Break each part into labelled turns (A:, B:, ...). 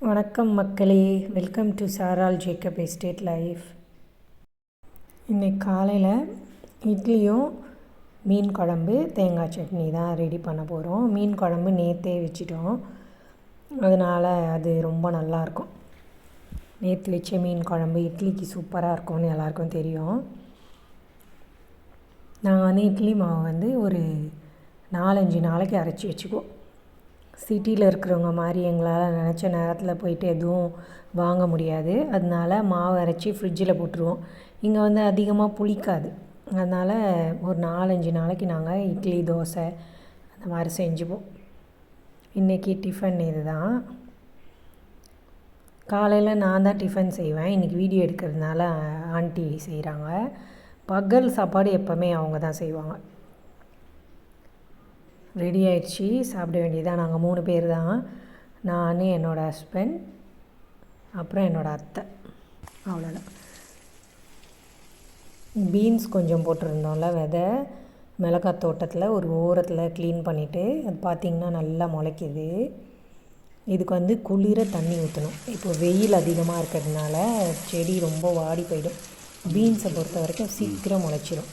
A: வணக்கம் மக்களே. Welcome to Saral Jacob estate life இன்றைக்கி காலையில் இட்லியும் மீன் குழம்பு தேங்காய் சட்னி தான் ரெடி பண்ண போகிறோம் மீன் குழம்பு நேற்றே வச்சிட்டோம். அதனால் அது ரொம்ப நல்லாயிருக்கும் நேற்று வச்ச மீன் குழம்பு இட்லிக்கு சூப்பராக இருக்கும்னு எல்லாருக்கும் தெரியும். நாங்கள் வந்து இட்லி மாவு வந்து ஒரு நாலஞ்சு நாளைக்கு அரைச்சி வச்சுக்குவோம். சிட்டியில் இருக்கிறவங்க மாதிரி எங்களால் நினச்ச நேரத்தில் போயிட்டு எதுவும் வாங்க முடியாது. அதனால மாவு அரைச்சி ஃப்ரிட்ஜில் போட்டுருவோம். இங்கே வந்து அதிகமாக புளிக்காது. அதனால் ஒரு நாலஞ்சு நாளைக்கு நாங்கள் இட்லி தோசை அந்த மாதிரி செஞ்சுப்போம். இன்றைக்கி டிஃபன் இது தான் காலையில் நான் தான் டிஃபன் செய்வேன். இன்றைக்கி வீடியோ எடுக்கிறதுனால ஆண்டி செய்கிறாங்க பகல் சாப்பாடு எப்போவுமே அவங்க தான் செய்வாங்க. ரெடி ஆயிடுச்சு. சாப்பிட வேண்டியதாக நாங்கள் மூணு பேர் தான். நான் என்னோடய ஹஸ்பண்ட் அப்புறம் என்னோடய அத்தை. அவ்வளோதான் பீன்ஸ் கொஞ்சம் போட்டிருந்தோம்ல விதை. மிளகாய் தோட்டத்தில் ஒரு ஓரத்தில் க்ளீன் பண்ணிவிட்டு அது பார்த்திங்கன்னா நல்லா முளைக்கிது. இதுக்கு வந்து குளிர தண்ணி ஊற்றணும் இப்போ வெயில் அதிகமாக இருக்கிறதுனால செடி ரொம்ப வாடி போயிடும். பீன்ஸை பொறுத்த வரைக்கும் சீக்கிரம் முளைச்சிரும்.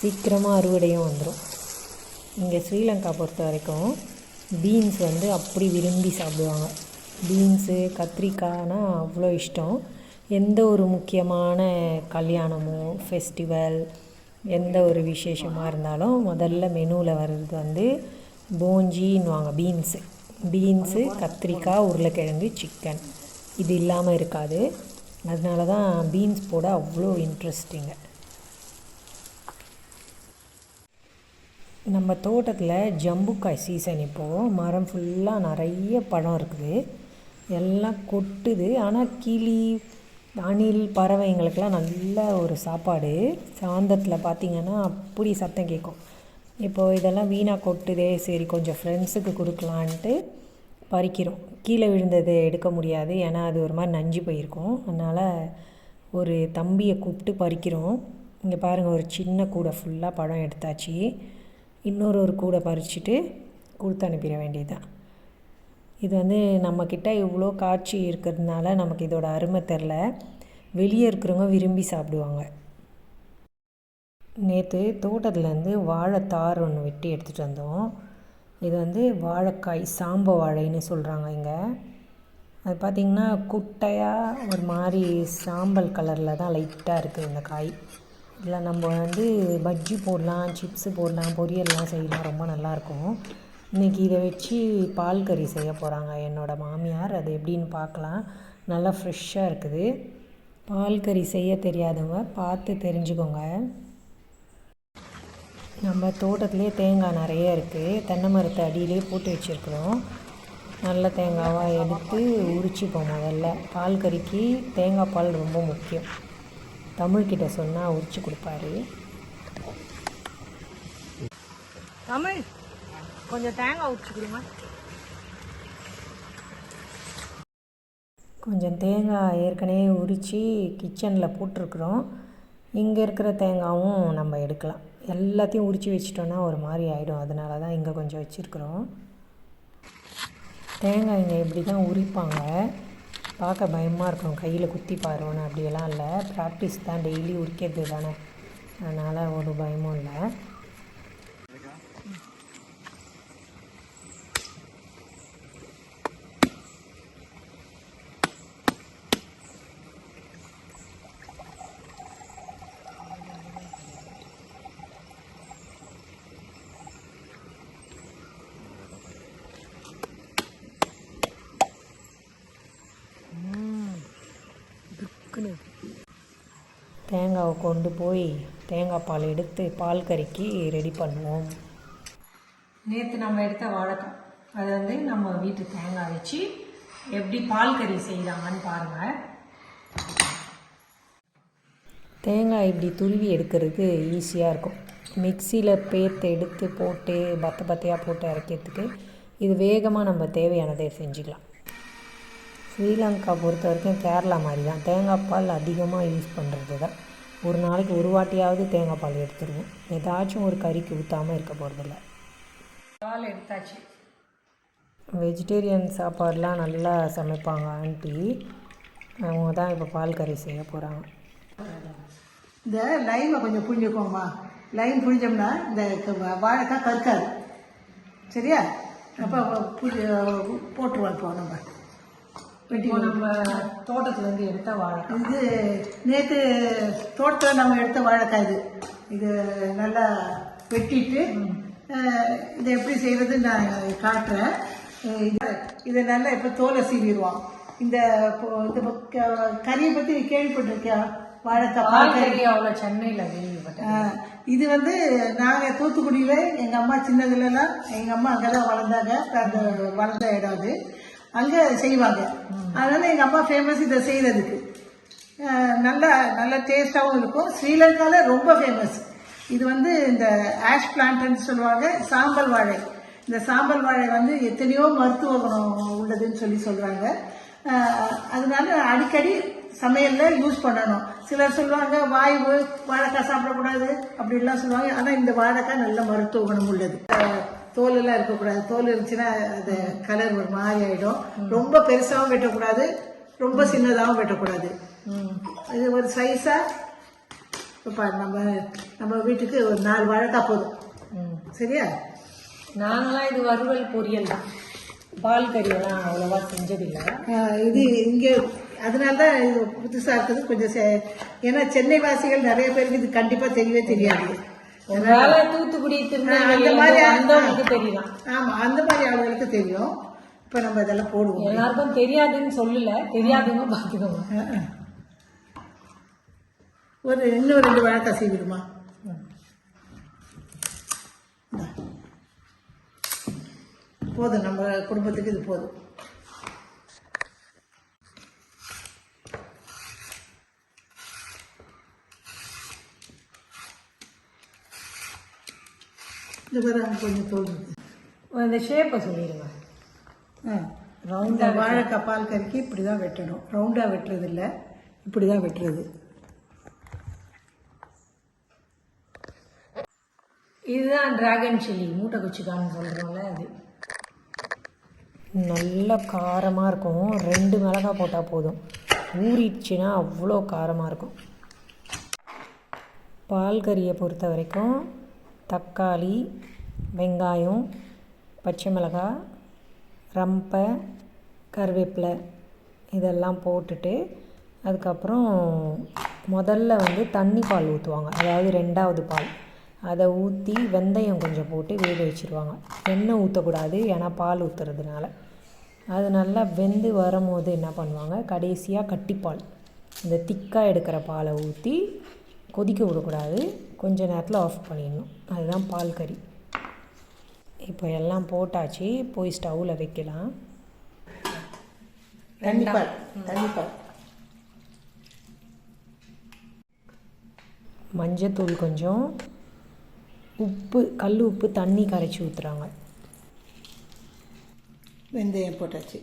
A: சீக்கிரமாக அறுவடையும் வந்துடும் இங்கே ஸ்ரீலங்கா பொறுத்த வரைக்கும் பீன்ஸ் வந்து அப்படி விரும்பி சாப்பிடுவாங்க. பீன்ஸு கத்திரிக்காய்னா அவ்வளோ இஷ்டம். எந்த ஒரு முக்கியமான கல்யாணமோ ஃபெஸ்டிவல் எந்த ஒரு விசேஷமாக இருந்தாலும் முதல்ல மெனுவில் வர்றது வந்து போஞ்சின்னுவாங்க பீன்ஸு பீன்ஸு கத்திரிக்காய் உருளைக்கிழங்கு சிக்கன் இது இல்லாமல் இருக்காது. அதனால தான் பீன்ஸ் போட அவ்வளோ இன்ட்ரெஸ்டிங்கு நம்ம தோட்டத்தில் ஜம்புக்காய் சீசன் இப்போது மரம் ஃபுல்லாக நிறைய பழம் இருக்குது. எல்லாம் கொட்டுது. ஆனால் கிளி அணில் பறவைங்களுக்கெல்லாம் நல்ல ஒரு சாப்பாடு. சாந்தத்தில் பார்த்திங்கன்னா அப்படி சத்தம் கேட்கும். இப்போது இதெல்லாம் வீணாக கொட்டுதே சரி கொஞ்சம் ஃப்ரெண்ட்ஸுக்கு கொடுக்கலான்ட்டு பறிக்கிறோம். கீழே விழுந்தது எடுக்க முடியாது. ஏன்னா அது ஒரு மாதிரி நஞ்சு போயிருக்கும். அதனால் ஒரு தம்பியை கூப்பிட்டு பறிக்கிறோம். இங்கே பாருங்கள் ஒரு சின்ன கூடை ஃபுல்லாக பழம் எடுத்தாச்சு. இன்னொரு ஒரு கூடை பறிச்சுட்டு கொடுத்து அனுப்பிட வேண்டியது தான் இது வந்து நம்மக்கிட்ட இவ்வளோ காட்சி இருக்கிறதுனால நமக்கு இதோட அருமை தெரில. வெளியே இருக்கிறவங்க விரும்பி சாப்பிடுவாங்க. நேற்று தோட்டத்துலேருந்து வாழைத்தார் ஒன்று வெட்டி எடுத்துகிட்டு வந்தோம். இது வந்து வாழைக்காய் சாம்ப வாழைன்னு சொல்கிறாங்க இங்கே. அது பார்த்திங்கன்னா குட்டையாக ஒரு மாதிரி சாம்பல் கலரில் தான் லைட்டாக இருக்குது இந்த காய். இதில் நம்ம வந்து பஜ்ஜி போடலாம் சிப்ஸு போடலாம் பொரியல்லாம் செய்யலாம் ரொம்ப நல்லாயிருக்கும். இன்றைக்கி இதை வச்சு பால் கறி செய்ய போகிறாங்க என்னோடய மாமியார். அது எப்படின்னு பார்க்கலாம். நல்லா ஃப்ரெஷ்ஷாக இருக்குது. பால் கறி செய்ய தெரியாதவங்க பார்த்து தெரிஞ்சுக்கோங்க. நம்ம தோட்டத்துலேயே தேங்காய் நிறைய இருக்குது தென்னை மரத்தை அடியிலே போட்டு வச்சுருக்குறோம். நல்ல தேங்காவாக எடுத்து உரிச்சிப்போம் முதல்ல. பால் கறிக்கு தேங்காய் பால் ரொம்ப முக்கியம். தமிழ்கிட்ட சொன்னால் உரிச்சு கொடுப்பாரு. தமிழ் கொஞ்சம் தேங்காய் உரிச்சு கொடுங்க. கொஞ்சம் தேங்காய் ஏற்கனவே உரித்து கிச்சனில் போட்டிருக்குறோம். இங்கே இருக்கிற தேங்காயும் நம்ம எடுக்கலாம். எல்லாத்தையும் உரித்து வச்சிட்டோன்னா ஒரு மாதிரி ஆகிடும் அதனால தான் இங்கே கொஞ்சம் வச்சுருக்குறோம். தேங்காய் இங்கே இப்படி தான் உரிப்பாங்க. பார்க்க பயமாக இருக்கும். கையில் குத்தி பாருன்னு அப்படியெல்லாம் இல்லை. ப்ராக்டிஸ் தான். டெய்லி உரிக்கிறது தானே. அதனால் ஒரு பயமும் இல்லை. தேங்காவை கொண்டு போய் தேங்காய் பால் எடுத்து பால் கறிக்கு ரெடி பண்ணுவோம். நேற்று நம்ம எடுத்த வாழைக்காய் அதை வந்து நம்ம வீட்டு தேங்காய் வச்சு எப்படி பால் கறி செய்கிறாங்கன்னு பாருங்கள் தேங்காய் இப்படி துருவி எடுக்கிறது ஈஸியாக இருக்கும். மிக்சியில் பேத்து எடுத்து போட்டு பத்த பத்தையாக போட்டு இறக்கிறதுக்கு இது வேகமாக நம்ம தேவையானதை செஞ்சுக்கலாம். ஸ்ரீலங்கா பொறுத்த வரைக்கும் கேரளா மாதிரி தான் தேங்காய் பால் அதிகமாக யூஸ் பண்ணுறது தான் ஒரு நாளைக்கு ஒரு வாட்டியாவது தேங்காய் பால் எடுத்துருவோம். ஏதாச்சும் ஒரு கறிக்கு ஊற்றாமல் இருக்க போகிறதில்ல பால் எடுத்தாச்சு. வெஜிடேரியன் சாப்பாடெலாம் நல்லா சமைப்பாங்க ஆண்டி அவங்க தான் இப்போ பால் கறி செய்ய போகிறாங்க
B: இந்த லைமை கொஞ்சம் புழிஞ்சுக்கோங்கம்மா லைம் புழிஞ்சோம்னா இந்த வாழைக்காய் கற்காது. சரியா? அப்போ புளி போட்டுருவோம் இப்போ நம்ம. வெட்டி
A: நம்ம தோட்டத்துலேருந்து எடுத்த வாழை
B: இது நேற்று தோட்டத்தில் நம்ம எடுத்த வாழைக்காய் இது. இது நல்லா வெட்டிட்டு இதை எப்படி செய்யறதுன்னு நான் காட்டுறேன். இது- இதை நல்லா இப்போ தோலை சீவிடுவோம். இந்த கறியை பற்றி கேள்விப்பட்டிருக்கியா? வாழைக்காய்
A: அவ்வளோ சென்னையில் கேள்விப்பட்டேன்
B: இது வந்து நாங்கள் தூத்துக்குடியில் எங்கள் அம்மா சின்னதுலலாம் எங்கள் அம்மா அங்கே தான் வளர்ந்தாங்க. அந்த வளர்ந்த இடம் அது. அங்கே செய்வாங்க. அதனால் எங்கள் அம்மா ஃபேமஸ் இதை செய்கிறதுக்கு நல்லா நல்ல டேஸ்ட்டாகவும் இருக்கும். ஸ்ரீலங்காவில் ரொம்ப ஃபேமஸ் இது வந்து இந்த ஆஷ் பிளான்ட்னு சொல்லுவாங்க சாம்பல் வாழை. இந்த சாம்பல் வாழை வந்து எத்தனையோ மருத்துவ குணம் உள்ளதுன்னு சொல்லி சொல்கிறாங்க அதனால அடிக்கடி சமையலில் யூஸ் பண்ணணும். சிலர் சொல்லுவாங்க வாய்வு வாழைக்காய் சாப்பிடக்கூடாது அப்படின்லாம் சொல்லுவாங்க. ஆனால் இந்த வாழைக்காய் நல்ல மருத்துவ குணம் உள்ளது தோல் எல்லாம் இருக்கக்கூடாது. தோல் இருந்துச்சுன்னா அது கலர் ஒரு மாதிரி ஆகிடும் ரொம்ப பெருசாகவும் வெட்டக்கூடாது. ரொம்ப சின்னதாகவும் வெட்டக்கூடாது. இது ஒரு சைஸாக இப்போ நம்ம நம்ம வீட்டுக்கு ஒரு நாலு வாழைக்காய் போதும்.
A: ம்.
B: சரியா?
A: நாங்களாம் இது வறுவல் பொரியல் தான். பால் கறியெல்லாம் அவ்வளோவா செஞ்சதில்லை.
B: இது இங்கே அதனால தான் இது புதுசாக இருக்குது. கொஞ்சம் ஏன்னா சென்னை வாசிகள் நிறைய பேருக்கு இது கண்டிப்பாக தெரியவே தெரியாது.
A: ஒருவேளை தூத்துக்குடி
B: அந்த மாதிரி
A: வந்தவங்களுக்கு தெரியலாம்
B: ஆமாம் அந்த மாதிரி ஆளுகளுக்கு தெரியும். இப்போ நம்ம இதெல்லாம் போடுவோம்.
A: எல்லாருக்கும் தெரியாதுன்னு சொல்லல.
B: ஆஹ் ஆஹ். ஒரு இன்னும் ரெண்டு வாழைக்காய் செய்விடுமா? போதும் நம்ம குடும்பத்துக்கு இது போதும். இந்த பேர் கொஞ்சம் தோல்
A: அந்த ஷேப்பை சொல்லிடுங்க
B: ரவுண்டாக வாழைக்காய் பால் கறிக்கு இப்படி தான் வெட்டணும். ரவுண்டாக வெட்டுறது இல்லை இப்படி தான் வெட்டுறது.
A: இதுதான் டிராகன் சில்லி மூட்டை குச்சிக்கான்னு சொல்கிறோம்ல அது. நல்ல காரமாக இருக்கும். ரெண்டு மிளகாய் போட்டால் போதும். ஊறிடுச்சுன்னா அவ்வளோ காரமாக இருக்கும். பால் கறியை பொறுத்த வரைக்கும் தக்காளி வெங்காயம் பச்சை மிளகாய் ரம்பை கருவேப்பிலை இதெல்லாம் போட்டுட்டு அதுக்கப்புறம் முதல்ல வந்து தண்ணி பால் ஊற்றுவாங்க அதாவது ரெண்டாவது பால். அதை ஊற்றி வெந்தயம் கொஞ்சம் போட்டு வேக வச்சுருவாங்க. எண்ணெய் ஊற்றக்கூடாது ஏன்னா பால் ஊற்றுறதுனால அது நல்லா வெந்து வரும்போது என்ன பண்ணுவாங்க? கடைசியாக கட்டிப்பால். இந்த திக்காக எடுக்கிற பாலை ஊற்றி கொதிக்க விடக்கூடாது. கொஞ்ச நேரத்தில் ஆஃப் பண்ணிடணும். அதுதான் பால் கறி. இப்போ எல்லாம் போட்டாச்சு போய் ஸ்டவ்வில் வைக்கலாம்.
B: தண்ணிப்பால் தண்ணிப்பால்
A: மஞ்சத்தூள் கொஞ்சம். உப்பு கல் உப்பு தண்ணி கரைச்சி ஊற்றுறாங்க
B: வெந்தயம் போட்டாச்சு.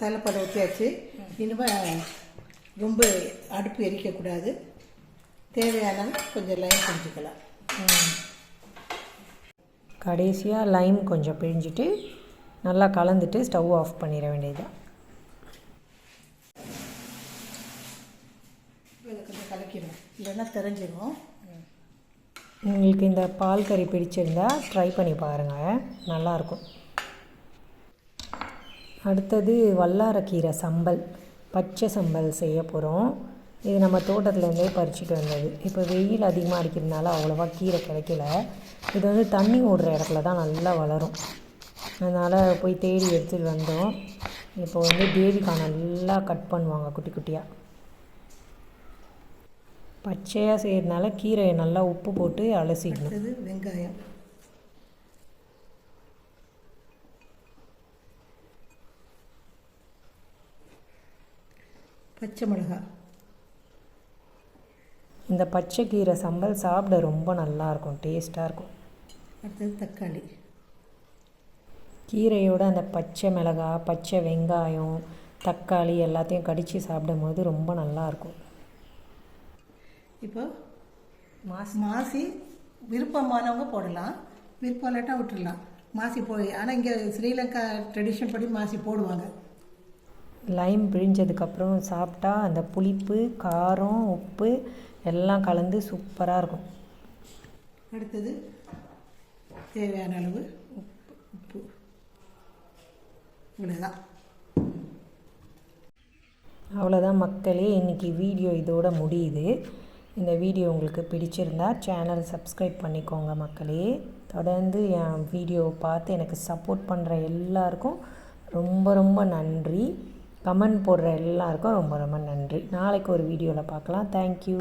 B: தலைப்பதை ஊற்றியாச்சு இனிமேல் ரொம்ப அடுப்பு எரிக்கக்கூடாது. தேவையான கொஞ்சம் லைன் செஞ்சுக்கலாம்
A: கடைசியாக லைம் கொஞ்சம் பிழிஞ்சிட்டு நல்லா கலந்துட்டு ஸ்டவ் ஆஃப் பண்ணிட வேண்டியதுதான்.
B: இதை கொஞ்சம் கலக்கிடும் இல்லைன்னா தெரிஞ்சிடும்
A: உங்களுக்கு இந்த பால் கறி பிடிச்சிருந்தா ட்ரை பண்ணி பாருங்கள் நல்லாயிருக்கும். அடுத்தது வல்லாரக்கீரை சம்பல் பச்சை சம்பல் செய்ய போகிறோம் இது நம்ம தோட்டத்துலேருந்தே பறிச்சுட்டு வந்தது. இப்போ வெயில் அதிகமாக அடிக்கிறதுனால அவ்வளோவா கீரை கிடைக்கல. இது வந்து தண்ணி ஓடுற இடத்துல தான் நல்லா வளரும். அதனால் போய் தேடி எடுத்துகிட்டு வந்தோம். இப்போ வந்து தேவிக்காய் நல்லா கட் பண்ணுவாங்க குட்டி குட்டியாக பச்சையாக செய்கிறதுனால கீரையை நல்லா உப்பு போட்டு அலசிக்கணும்.
B: வெங்காயம். பச்சை மிளகாய்
A: இந்த பச்சை கீரை சம்பல் சாப்பிட ரொம்ப நல்லாயிருக்கும் டேஸ்ட்டாக இருக்கும்.
B: அடுத்தது தக்காளி.
A: கீரையோட அந்த பச்சை மிளகாய் பச்சை வெங்காயம் தக்காளி எல்லாத்தையும் கடித்து சாப்பிடும்போது ரொம்ப நல்லாயிருக்கும்
B: இப்போ
A: மாஸ்
B: மாசி விருப்பமானவங்க போடலாம் விருப்பம் இல்லாட்டா விட்டுடலாம் மாசி போய் ஆனால் இங்கே ஸ்ரீலங்கா ட்ரெடிஷன் படி மாசி போடுவாங்க.
A: லைம் பிழிஞ்சதுக்கப்புறம் சாப்பிட்டா அந்த புளிப்பு காரம் உப்பு எல்லாம் கலந்து சூப்பராக இருக்கும்.
B: அடுத்தது தேவையான அளவு உப்பு உப்பு. இவ்வளோதான்
A: அவ்வளோதான் மக்களே இன்றைக்கி வீடியோ இதோட முடியுது. இந்த வீடியோ உங்களுக்கு பிடிச்சிருந்தா சேனல் சப்ஸ்கிரைப் பண்ணிக்கோங்க மக்களே. தொடர்ந்து என் வீடியோவை பார்த்து எனக்கு சப்போர்ட் பண்ணுற எல்லாருக்கும் ரொம்ப ரொம்ப நன்றி. கமெண்ட் போடுற எல்லாருக்கும் ரொம்ப ரொம்ப நன்றி. நாளைக்கு ஒரு வீடியோவில் பார்க்கலாம். தேங்க்யூ